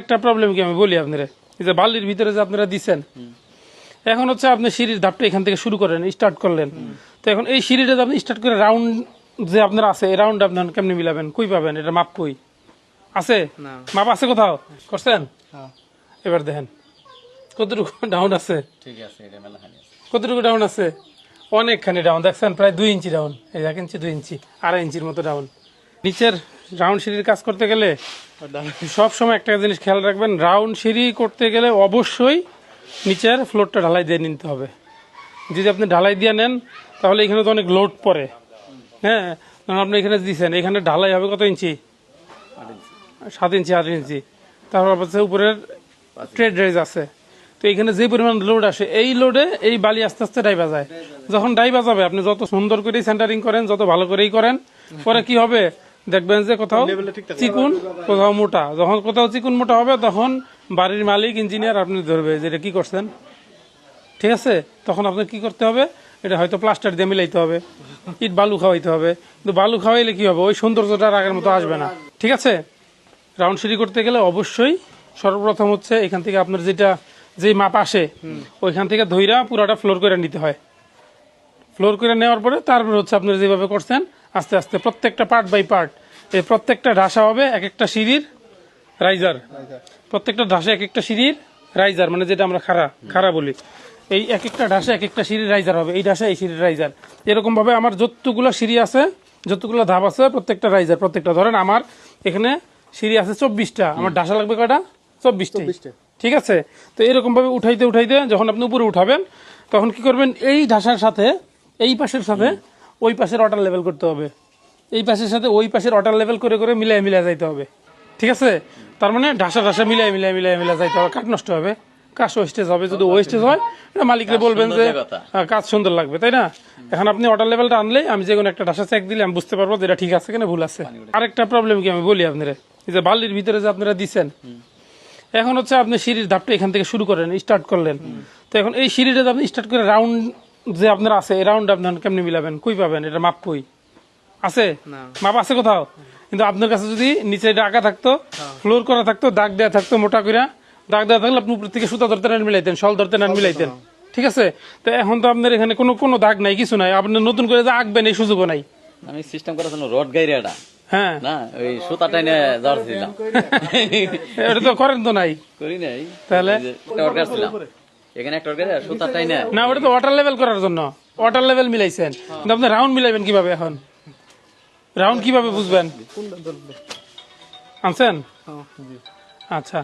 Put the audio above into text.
একটা প্রবলেম কি আমি বলি আপনারা? এই যে বালির ভিতরে যে আপনারা দিচ্ছেন এখন হচ্ছে আপনি সিঁড়ির ধাপটা এখান থেকে শুরু করেন স্টার্ট করলেন। তো এখন এই সিঁড়িটা আপনি স্টার্ট করে রাউন্ড যে আপনার আছে এই রাউন্ড আপনার কেমনি মিলাবেন? কই পাবেন? এটা মাপ কই? আছে? না। মাপ আছে কোথাও? করছেন? হ্যাঁ। এবার দেখেন কতটুকু ডাউন আছে? ঠিক আছে এটা আছে। কতটুকু ডাউন আছে? অনেকখানি ডাউন দেখছেন প্রায় দুই ইঞ্চি ডাউন এই এক ইঞ্চি দুই ইঞ্চি আড়াই ইঞ্চির মতো ডাউন নিচের রাউন্ড সিঁড়ির কাজ করতে গেলে সব সময় একটা জিনিস খেয়াল রাখবেন, রাউন্ড সিঁড়ি করতে গেলে অবশ্যই নিচের ফ্লোরটা ঢালাই দিয়ে নিতে হবে। যদি আপনি ঢালাই দিয়ে নেন, তাহলে এখানে তো অনেক লোড পড়ে। হ্যাঁ আপনি এখানে দিচ্ছেন এখানে ঢালাই হবে কত ইঞ্চি? সাত ইঞ্চি, আট ইঞ্চি। তারপর হচ্ছে উপরের ট্রেড রেজ আছে। তো এখানে যে পরিমাণ লোড আসে, এই লোডে এই বালি আস্তে আস্তে ডাইবা যায়। যখন ডাইবা যাবে, আপনি যত সুন্দর করেই সেন্টারিং করেন, যত ভালো করেই করেন, পরে কি হবে? দেখবেন যে কোথাও চিকুন কোথাও মোটা। যখন কোথাও চিকুন মোটা হবে তখন বাড়ির মালিক ইঞ্জিনিয়ার আপনি ধরবে যে এটা কি করছেন। ঠিক আছে? তখন আপনার কি করতে হবে? এটা হয়তো প্লাস্টার দিয়ে মিলাইতে হবে। ইট বালু খাওয়াইতে হবে। কিন্তু বালু খাওয়াইলে কি হবে? ওই সৌন্দর্যটা আগের মতো আসবে না। ঠিক আছে? রাউন্ড সিঁড়ি করতে গেলে অবশ্যই সর্বপ্রথম হচ্ছে এখান থেকে আপনার যেটা যে মাপ আসে ওইখান থেকে ধইরা পুরাটা ফ্লোর করে নিতে হয়। ফ্লোর করে নেওয়ার পরে তারপর হচ্ছে আপনারা যেভাবে করছেন আস্তে আস্তে প্রত্যেকটা পার্ট বাই পার্ট এই প্রত্যেকটা ঢাসা হবে এক একটা সিঁড়ির রাইজার প্রত্যেকটা ঢাসা এক একটা সিঁড়ির রাইজার মানে যেটা আমরা খাড়া খাড়া বলি। এই এক একটা ঢাসা এক একটা সিঁড়ির রাইজার হবে এই ঢাসা এই সিঁড়ির রাইজার এরকম ভাবে আমার যতগুলো সিঁড়ি আছে যতগুলো ধাপ আছে প্রত্যেকটা রাইজার প্রত্যেকটা। ধরেন আমার এখানে সিঁড়ি আছে চব্বিশটা আমার ঢাসা লাগবে কয়টা? চব্বিশটা। ঠিক আছে? তো এরকম ভাবে উঠাইতে উঠাইতে যখন আপনি উপরে উঠাবেন তখন কি করবেন? এই ঢাসার সাথে এই পাশের সাথে ওই পাশের অর্ডার লেভেল করতে হবে। এই পাশের সাথে ওই পাশের অর্ডার লেভেল করে করে মিলাই মিলাই যাইতে হবে। ঠিক আছে? তার মানে ঢাসা ঢাসা মিলাই মিলাই মিলাই মিলাই যাইতে হবে। কাঠ নষ্ট হবে। কাজ ওয়েস্টেজ হবে। যদি ওয়েস্টেজ হয় এটা মালিকরে বলবেন যে কাজ সুন্দর লাগবে তাই না? এখন আপনি অর্ডার লেভেলটা আনলে আমি যে কোনো একটা ঢাসা চেক দিলে আমি বুঝতে পারব যে এটা ঠিক আছে কিনা ভুল আছে। আরেকটা প্রবলেম কি আমি বলি আপনারা? এই যে বালির ভিতরে যে আপনারা দিচ্ছেন এখন হচ্ছে আপনি সিঁড়ির ধাপটা এখান থেকে শুরু করেন স্টার্ট করলেন। তো এখন এই সিঁড়িটা আপনি স্টার্ট করে রাউন্ড যে আপনার আছে এই রাউন্ড আপনার কেমনি মিলাবেন? কই পাবেন? এটা মাপ কই? আছে? মাপ আছে কোথাও? কিন্তু আপনার কাছে যদি নিচে এটা আঁকা থাকতো ফ্লোর করা থাকতো দাগ দেওয়া থাকতো মোটা করে দাগ দেওয়া থাকলে আপনি উপর থেকে সুতা ধরতে নেন মিলাইতেন শল ধরতে নেন মিলাইতেন। ঠিক আছে? তো এখন তো আপনার এখানে কোনো কোনো দাগ নাই কিছু নাই। আপনি নতুন করে যে আঁকবেন এই সুযোগও নাই। আমি সিস্টেম করার জন্য রড গাইরিয়াটা হ্যাঁ। না ওই সুতা টাইনে জ্বর দিলাম এটা তো করেন তো নাই। করি নাই। তাহলে? ছিলাম এখানে একটা অর্গার সুতা তাই না? ওটা তো ওয়াটার লেভেল করার জন্য। ওয়াটার লেভেল মিলাইছেন। কিন্তু আপনি রাউন্ড মিলাইবেন কীভাবে এখন? রাউন্ড কীভাবে বুঝবেন? আনছেন? হ্যাঁ, আচ্ছা।